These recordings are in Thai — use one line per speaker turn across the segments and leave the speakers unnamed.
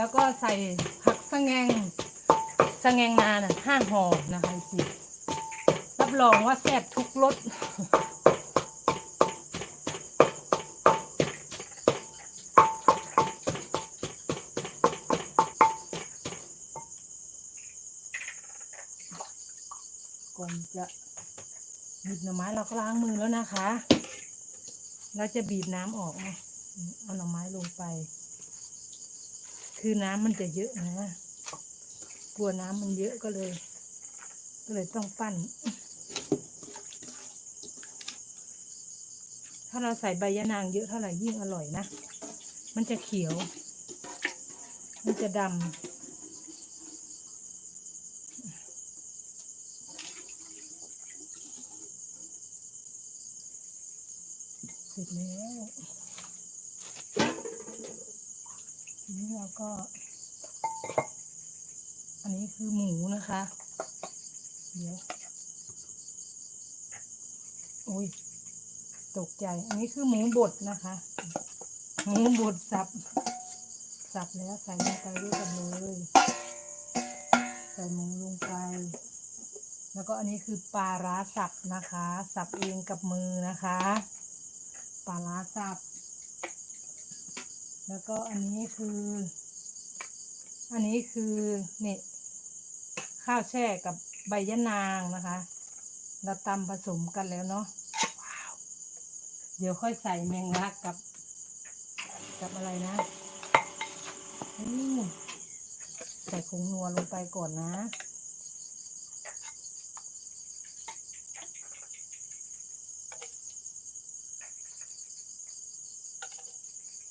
แล้วก็ใส่ผักสะแงงสะแงงนาน่ะห้าห่อนะคะสิรับรองว่าแซ่บทุกรสก่อนจะหยิบหน่อไม้เราก็ล้างมือแล้วนะคะ เราจะบีบน้ำออกนะเอาหน่อไม้ลงไป คือน้ำมันจะเยอะนะกลัวน้ำมันเยอะก็เลย ก็เลยต้องปั้น ถ้าเราใส่ใบยะนางเยอะเท่าไหร่ยิ่งอร่อยนะ มันจะเขียว มันจะดำเสร็จแล้ว ทีนี้เราก็ อันนี้คือหมูนะคะ เดี๋ยวโอ้ยตกใจ อันนี้คือหมูบดนะคะ หมูบดสับ สับแล้วใส่ลงไปด้วยกันเลยใส่หมูลงไป แล้วก็อันนี้คือปลาร้าสับนะคะ สับเองกับมือนะคะ ปลาร้าสับ แล้วก็อันนี้คือ อันนี้คือเนี่ยข้าวแช่กับใบยะนางนะคะ เราตำผสมกันแล้วเนาะเดี๋ยวค่อยใส่แมงลักกับ กับอะไรนะใส่ผงนัวลงไปก่อนนะ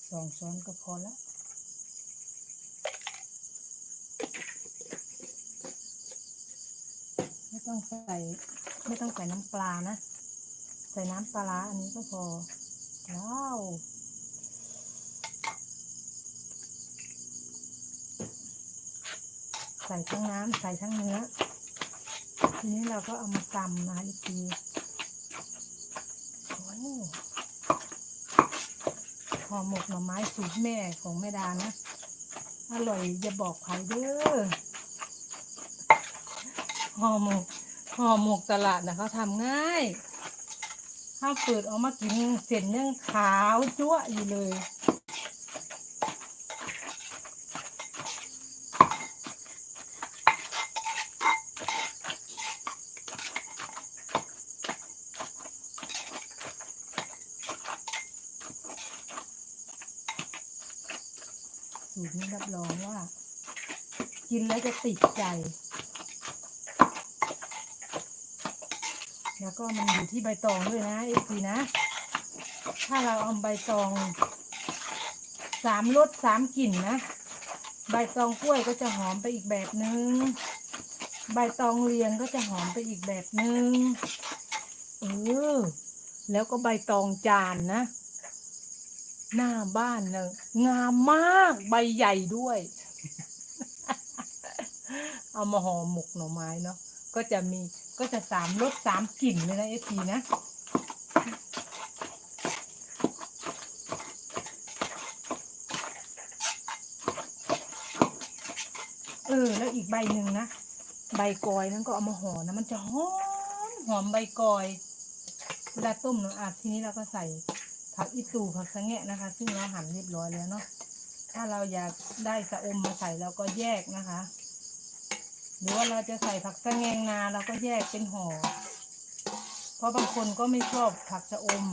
สองช้อนก็พอละไม่ต้องใส่ไม่ต้องใส่น้ำปลานะ ใส่น้ำปลาอันนี้ก็พอว้าวใส่ทั้งน้ำใส่ทั้งเนื้อ ทีนี้เราก็เอามาตำนะอีกทีโอ้ย ห่ อหมกหน่อไม้สูตรแม่ของแม่ดานะ อร่อยอย่าบอกใครเด้อห่อหมกห่อหมกตลาดนะเขาทำง่าย ถ้าเปิดออกมากินเสร็จยังขาวจั๊วะอยู่เลย สูตรนี้รับรองว่า กินแล้วจะติดใจ แล้วก็มันอยู่ที่ใบตองด้วยนะเอซีนะ ถ้าเราเอาใบตองสามรสสามกลิ่นนะ ใบตองกล้วยก็จะหอมไปอีกแบบนึง ใบตองเรียงก็จะหอมไปอีกแบบนึง เออ แล้วก็ใบตองจานนะ หน้าบ้านเนะงามมากใบใหญ่ด้วย เอามาห่อหมกหน่อไม้เนาะก็จะมีก็จะสามรสสามกลิ่นเลยนะเอฟีนะเออแล้วอีกใบหนึ่งนะ ใบกอยนั้นก็เอามาห่อนะ มันจะหอมหอมใบกอย เวลาต้มเนาะอะทีนี้เราก็ใส่ ผักอีตูผักสะแงะนะคะ ซึ่งเราหั่นเรียบร้อยแล้วเนาะถ้าเราอยากได้สะอมมาใส่เราก็แยกนะคะ หรือว่าเราจะใส่ผักสะแงงนาเราก็แยกเป็นห่อเพราะบางคนก็ไม่ชอบผักสะอม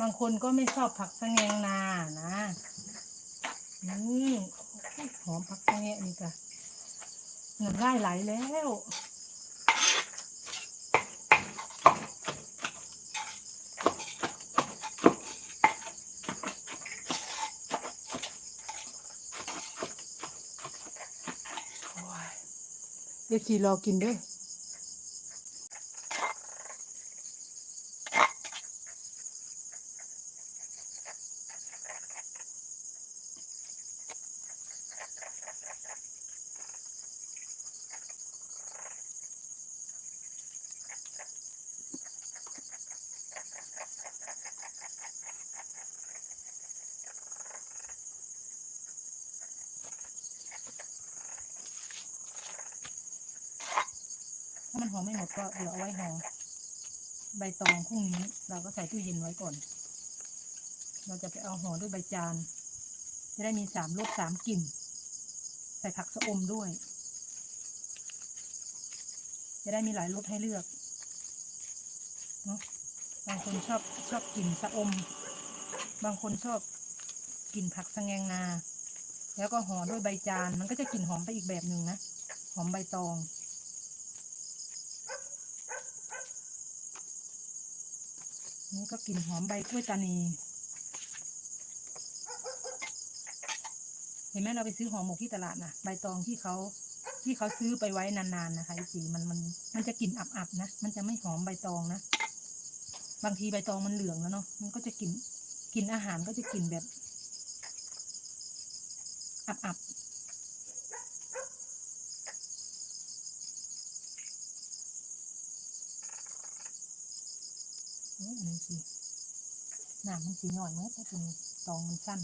บางคนก็ไม่ชอบผักสะแงงนานะนี่หอมผักสะแงะนี่จ้ะเงินได้ไหลแล้ว เดี๋ยวสีรอกินด้วยามันห่อไม่หมดก็เดี๋ยวเอาไว้ห่อใบตองพรุ่งนี้ เราก็ใส่ตู้เย็นไว้ก่อน เราจะไปเอาห่อด้วยใบจาน จะได้มีสามรสสามกลิ่น ใส่ผักสะอมด้วย จะได้มีหลายรสให้เลือกเนาะบางคนชอบชอบกลิ่นสะอม บางคนชอบกลิ่นผักสะแงงนา แล้วก็ห่อด้วยใบจาน มันก็จะกลิ่นหอมไปอีกแบบหนึ่งนะ หอมใบตอง นี่ก็กลิ่นหอมใบกล้วยตานี เห็นไหมเราไปซื้อหอมหมกที่ตลาดนะใบตองที่เขาที่เขาซื้อไปไว้นานๆนะคะสีมันมันมันจะกลิ่นอับๆนะ มันจะไม่หอมใบตองนะ บางทีใบตองมันเหลืองแล้วเนาะ มันก็จะกลิ่นกลิ่นอาหารก็จะกลิ่นแบบ อับๆ โอ้ยอันนี้สิหนามมันสีหน่อยเมื่อถ้าเป็นตองมันสั้น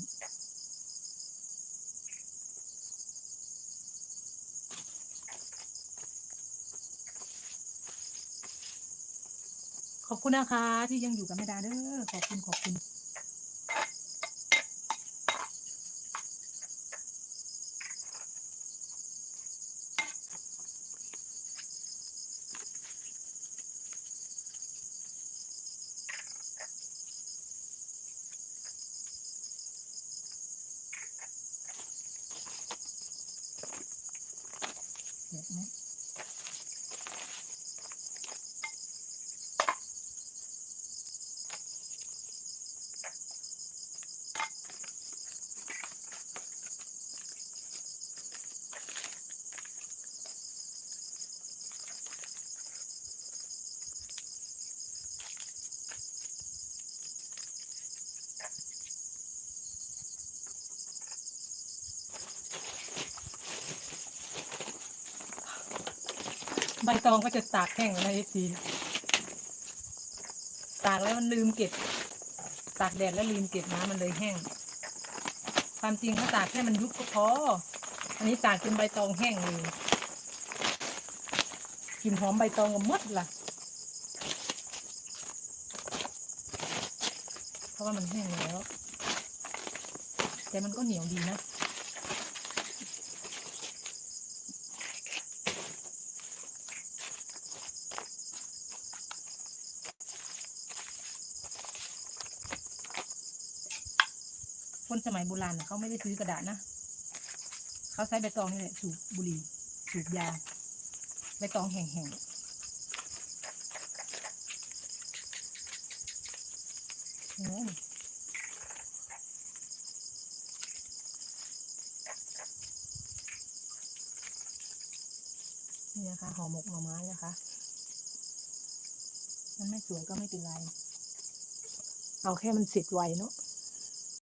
ขอบคุณนะคะที่ยังอยู่กับแม่ดาเด้อขอบคุณขอบคุณ ตองก็จะตากแห้งในเอซีตากแล้วมันลืมเก็บ ตากแดดแล้วลืมเก็บน้ำมันเลยแห้ง ความจริงถ้าตากแค่มันยุบก็พอ อันนี้ตากจนใบตองแห้งเลยกลิ่นหอมใบตองก็มดล่ะ เพราะว่ามันแห้งแล้ว แต่มันก็เหนียวดีนะ คนสมัยโบราณน่ะเขาไม่ได้ซื้อกระดาษนะเขาใช้ใบตองนี่แหละสูบบุหรี่สูบยาใบตองแห้งๆเห็นไหมนี่นี่นะคะห่อหมกหน่อไม้นะคะ มันไม่สวยก็ไม่เป็นไร เอาแค่มันเสร็จไวเนาะ